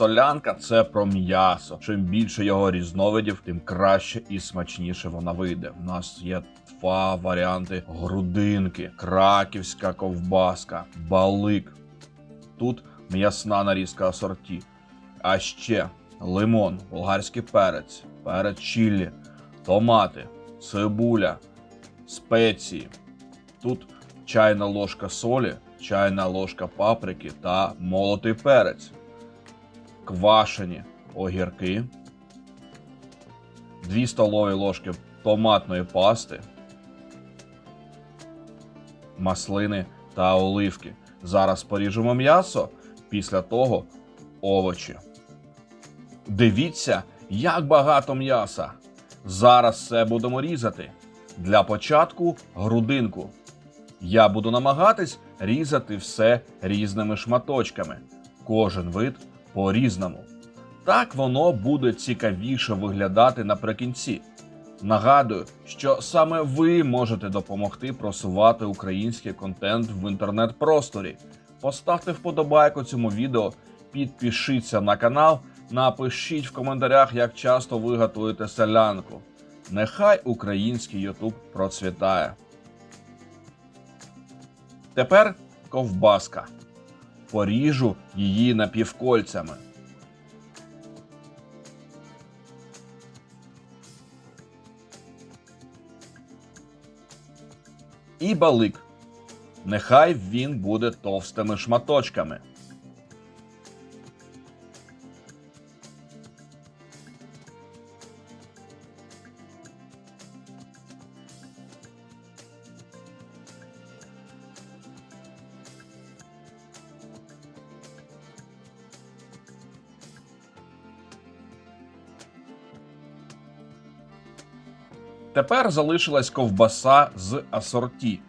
солянка це про м'ясо. Чим більше його різновидів, тим краще і смачніше вона вийде. У нас є два варіанти грудинки, краківська ковбаска, балик. Тут м'ясна нарізка асорті. А ще лимон, болгарський перець, перець чіллі, томати, цибуля, спеції. Тут чайна ложка солі, чайна ложка паприки та молотий перець, квашені огірки, 2 столові ложки томатної пасти, маслини та оливки. Зараз поріжемо м'ясо, після того овочі. Дивіться, як багато м'яса. Зараз все будемо різати. Для початку грудинку. Я буду намагатись різати все різними шматочками, кожен вид по-різному. Так воно буде цікавіше виглядати наприкінці. Нагадую, що саме ви можете допомогти просувати український контент в інтернет-просторі. Поставте вподобайку цьому відео, підпишіться на канал, напишіть в коментарях, як часто ви готуєте селянку. Нехай український Ютуб процвітає. Тепер ковбаска. Поріжу її напівкольцями. І балик. Нехай він буде товстими шматочками. Тепер залишилась ковбаса з асорті.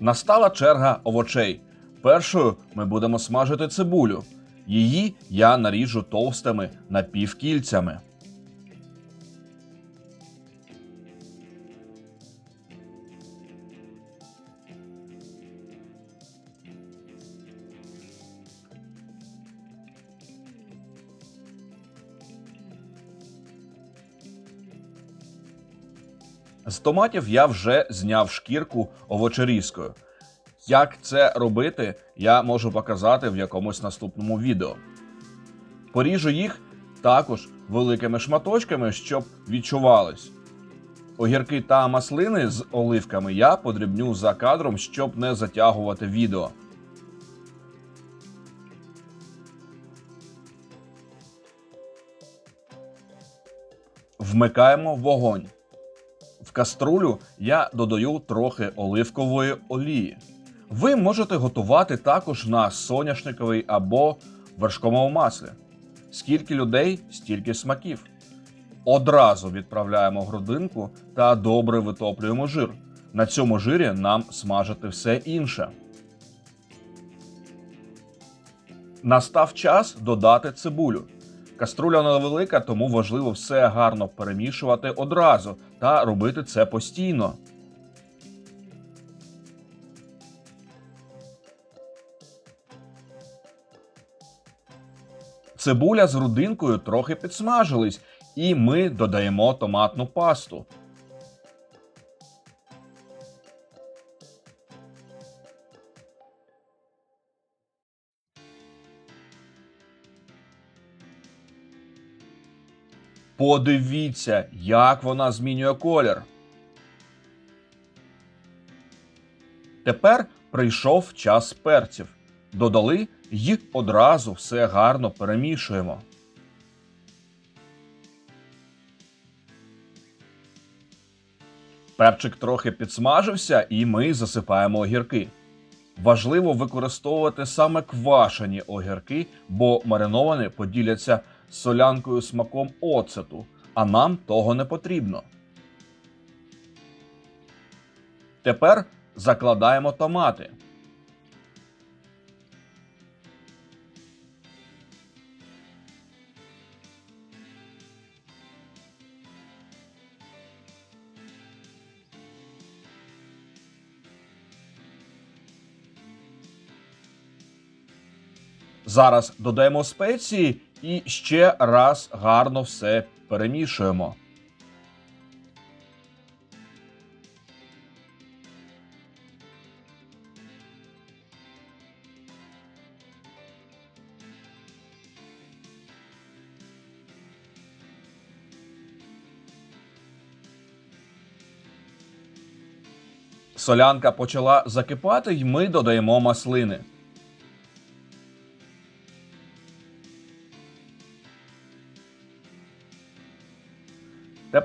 Настала черга овочей. Першою ми будемо смажити цибулю. Її я наріжу товстими напівкільцями. З томатів я вже зняв шкірку овочерізкою. Як це робити, я можу показати в якомусь наступному відео. Поріжу їх також великими шматочками, щоб відчувались. Огірки та маслини з оливками я подрібню за кадром, щоб не затягувати відео. Вмикаємо вогонь. В каструлю я додаю трохи оливкової олії. Ви можете готувати також на соняшниковій або вершковому маслі. Скільки людей, стільки смаків. Одразу відправляємо грудинку та добре витоплюємо жир. На цьому жирі нам смажити все інше. Настав час додати цибулю. Каструля невелика, тому важливо все гарно перемішувати одразу та робити це постійно. Цибуля з грудинкою трохи підсмажились, і ми додаємо томатну пасту. Подивіться, як вона змінює колір. Тепер прийшов час перців. Додали й одразу все гарно перемішуємо. Перчик трохи підсмажився, і ми засипаємо огірки. Важливо використовувати саме квашені огірки, бо мариновані поділяться з солянкою смаком оцету, а нам того не потрібно. Тепер закладаємо томати. Зараз додаємо спеції і ще раз гарно все перемішуємо. Солянка почала закипати, й ми додаємо маслини.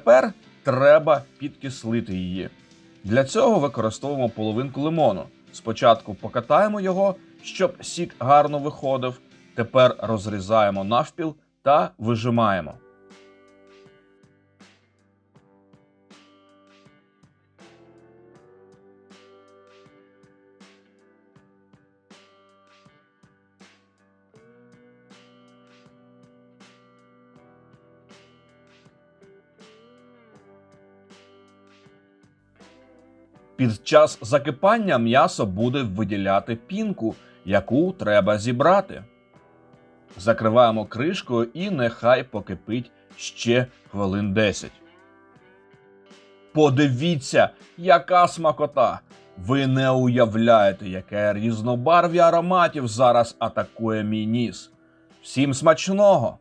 Тепер треба підкислити її. Для цього використовуємо половинку лимону. Спочатку покатаємо його, щоб сік гарно виходив. Тепер розрізаємо навпіл та вижимаємо. Під час закипання м'ясо буде виділяти пінку, яку треба зібрати. Закриваємо кришкою і нехай покипить ще хвилин 10. Подивіться, яка смакота! Ви не уявляєте, яке різнобарв'я ароматів зараз атакує мій ніс. Всім смачного!